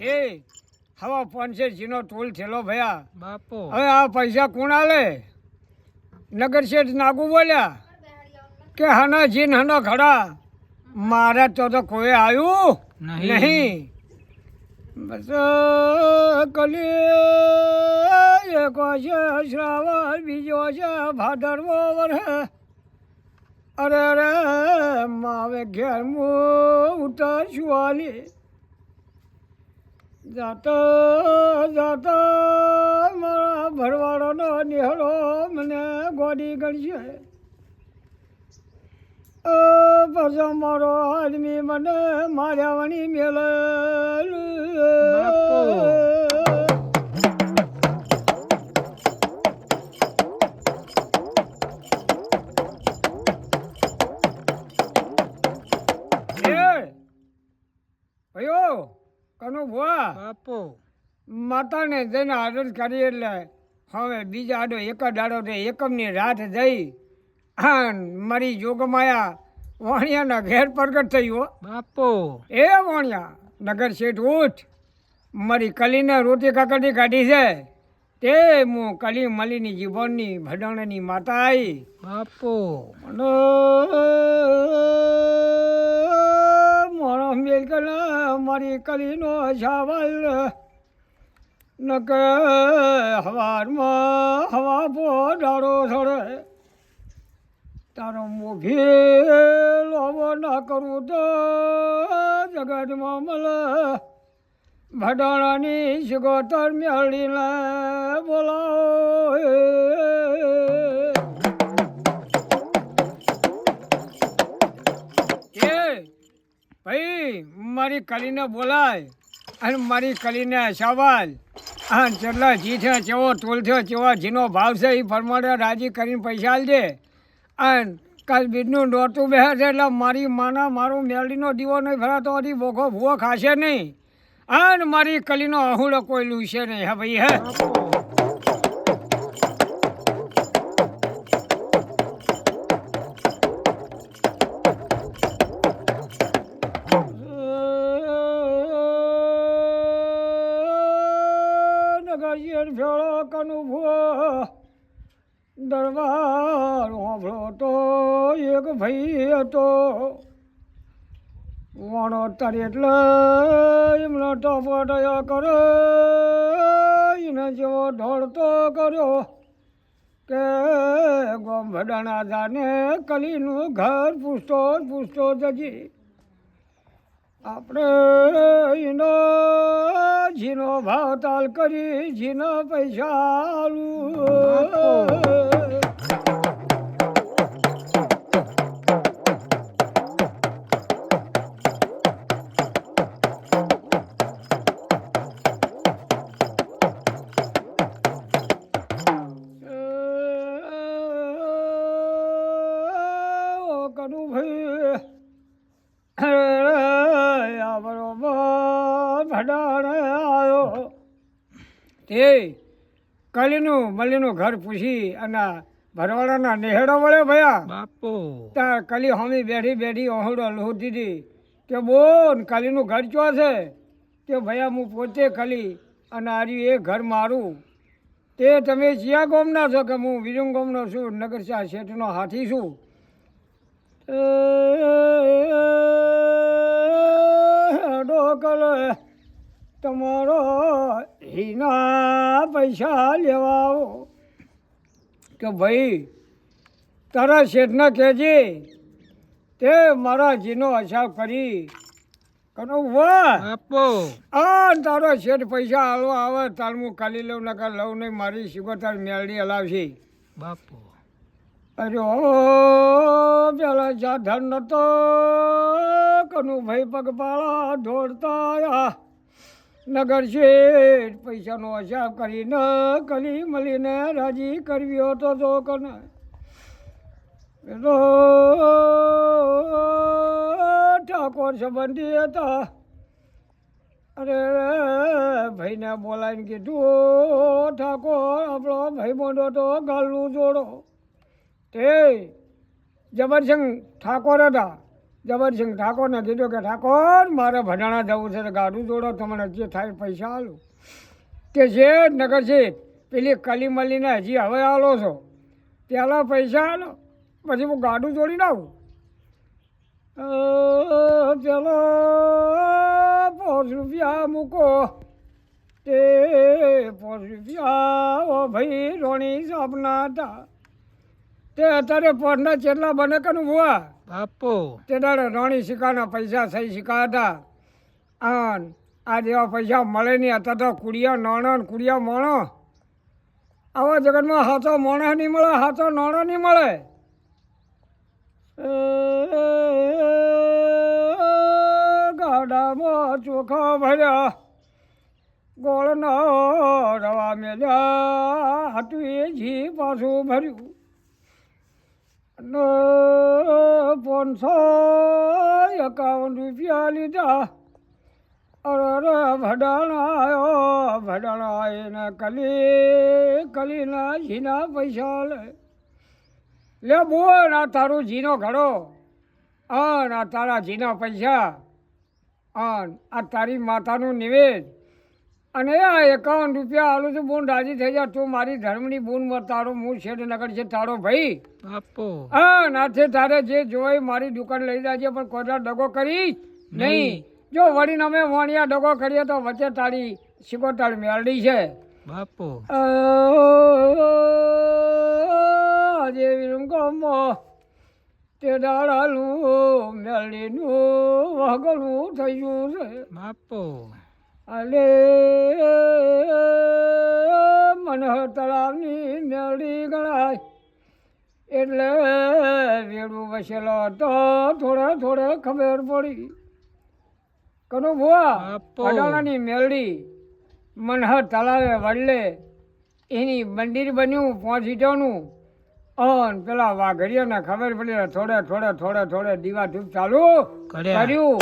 એ હવા પાંચસો જીનો ટોલ થયેલો ભયા. બાપો. હવે આ પૈસા કોણ આલે? નગર શેઠ નાગુ બોલ્યા કે હના જીન હના ખડા મારે તો તો કોઈ આવ્યું નહીં. બસ કલી એક છે શ્રાવણ બીજો છે ભાદરવો વરહે અરે અરે માવે ઘેર મો ઉતર આલી. જાતા જાતા, મારા ભરવાડોનો નિહળો મને ગોડી ગણશે પછી મારો આદમી મને માર્યા વણી મેળ કનો ભુવા બાપો. માતાને જઈને આદર કરી એટલે હવે બીજા આડો એક જ આડો તે એકમની રાત જઈ. હા મારી જોગમાયા વાણિયાના ઘેર પ્રગટ થયું બાપો. એ વાણિયા નગર શેઠ ઉઠ. મારી કલીને રોટી કાકડી કાઢી છે. તે હું કલી મલીની જીવનની ભડણની માતા આવી બાપો. મને મારો કલીનો છાવલ નક હવારમાં હવા પો ડાળો સડે. તારો મોભી લોવો ના કરું તો જગતમાં મલ. ભડાણાની સિગોતર મેળીને બોલાવો મારી કલીને બોલાય અને મારી કલીને હસાવાય હા જેટલા જી છે, જેવો ટોલ છે કેવો જીનો ભાવ છે એ પ્રમાણે રાજી કરીને પૈસા આલજે. અને કાલ બીજનું નોતું બેસે છે, એટલે મારી માના મારો મેલડીનો દીવો નહીં ભરાતો, હજી બોખો ભૂવો ખાશે નહીં. અને મારી કલીનો અહુડો કોઈ લૂશે નહીં, હા ભાઈ, હે? નગર ફેળો કનુ દરબાર હોભળો તો એક ભાઈ હતો. વણો તારી એટલે એમનો ટપટયા કરે. એને જેવો ઢોળતો કર્યો કે ગોમ ભડાણા જાને કલીનું ઘર પૂછતો પૂછતો જજી. આપણે એનો જીનો ભાવ તાલ કરી જીનો પૈસા કનુ ઓ તે કલીનું મલીનું ઘર પૂછી અને ભરવાડાના નેહડો વળે ભયા બાપો ત્યાં કલી હોમી બેઠી બેઠી ઓહડો લોહ દીધી કે બોન કલીનું ઘર ચો છે કે ભયા હું પોતે કલી અને આર્યું એ ઘર મારું તે તમે ચિયા ગોમના છો કે હું વિરંગ ગોમનો છું નગરશાહ શેઠનો હાથી છું ડોકલ તમારો હિના પૈસા લેવા આવો કે ભાઈ તારા શેઠને કહેજે તે મારા જીનો હિસાબ કરી કનો વાહ. આપો આ તારો શેઠ પૈસા હાલવા આવે તાર હું કાલી લઉં નકર લઉં નહીં મારી સિકોતર મેળડી હલાવશે. બાપો. અરે ઓ પેલા સાધન નતો કનુ ભાઈ પગપાળા દોડતા નગર શેઠ, પૈસાનો હિસાબ કરીને કલી મળીને રાજી કરવી હતો તો કને પેલો ઠાકોર સંબંધી હતા. અરે ભાઈને બોલાવીને કીધું, ઠાકોર, આપણો ભાઈ મોટો તો ગાલનું જોડો. તે જબરજંગ ઠાકોર હતા. જબરસિંહ ઠાકોરને કીધું કે, ઠાકોર, મારે ભડાણા જવું છે, તો ગાડું જોડો, તમને જે થાય પૈસા આલો. કે છે નગર છે, પેલી કલી મલીને હજી હવે આલો છો પહેલાં પૈસા આલો, પછી હું ગાડું જોડીને આવું. ચલો પાંચ રૂપિયા મૂકો. તે પાંચ રૂપિયા ઓ ભાઈ રોણી સાપના હતા તે અત્યારે પોરના ચેટલા બને કનું ભુવા બાપુ. તે દાડે રોણી સિક્કાના પૈસા થઈ સિક્કા હતા. આન આ જેવા પૈસા મળે નહીં અત્યારે તો કુડિયા નાણા ને કુડિયા મોણો. આવા જગતમાં હાથો મોણા નહીં મળે હાથો નાણો નહીં મળે. ગાડામાં ચોખા ભર્યા. ગોળનો રવા મેલ્યા હતું એ જી પાછું ભર્યું. અને પાંચસો એકાવન રૂપિયા લીધા અરે ભડાણા આવ્યો ભડાણા આવીને કલી કલીના જીના પૈસા લે લે બોલ ના તારું જીનો ઘડો, આ ના તારા જીના પૈસા આ તારી માતાનું નિવેદ. અને આ એકાવન રૂપિયા આલું છું બોન રાજી થઈ જા તું મારી ધર્મની બોન તારો હું શેઠ નગર છે તારો ભાઈ. બાપુ. હા નાથે તારે જે જોઈ મારી દુકાન લઈ જાજે પણ કોઈ ડગો કરી નહીં. જો વળીને અમે વણિયા ડગો કરીએ તો વચ્ચે તારી શિકોટાળ મેળડી છે. બાપો. આજે વિરંગમો તે દાડાનું મેળડીનું વગણું થયું છે. બાપુ. અલે મનોહર તળાવની મેળડી ગણાય. એટલે વેડું વસેલો તો થોડે થોડે ખબર પડી. કનુ ભુવા. અડાણાની મેળડી મનહર તળાવે વડલે એની મંદિર બન્યું પહોંચી જવાનું અન પેલા વાઘડિયાને ખબર પડી થોડે થોડે થોડે થોડે દીવા ધૂપ ચાલુ. કર્યું.